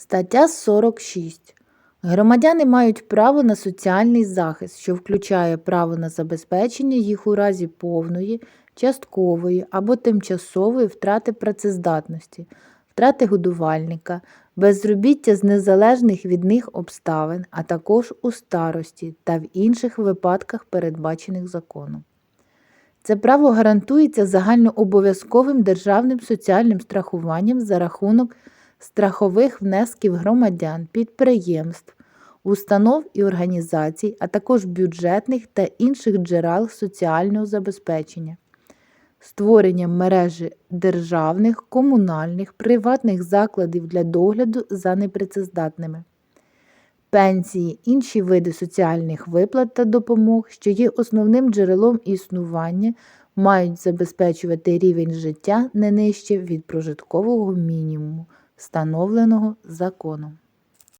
Стаття 46. Громадяни мають право на соціальний захист, що включає право на забезпечення їх у разі повної, часткової або тимчасової втрати працездатності, втрати годувальника, безробіття з незалежних від них обставин, а також у старості та в інших випадках, передбачених законом. Це право гарантується загальнообов'язковим державним соціальним страхуванням за рахунок страхових внесків громадян, підприємств, установ і організацій, а також бюджетних та інших джерел соціального забезпечення, створенням мережі державних, комунальних, приватних закладів для догляду за непрацездатними. Пенсії, інші види соціальних виплат та допомог, що є основним джерелом існування, мають забезпечувати рівень життя не нижче від прожиткового мінімуму, встановленого законом.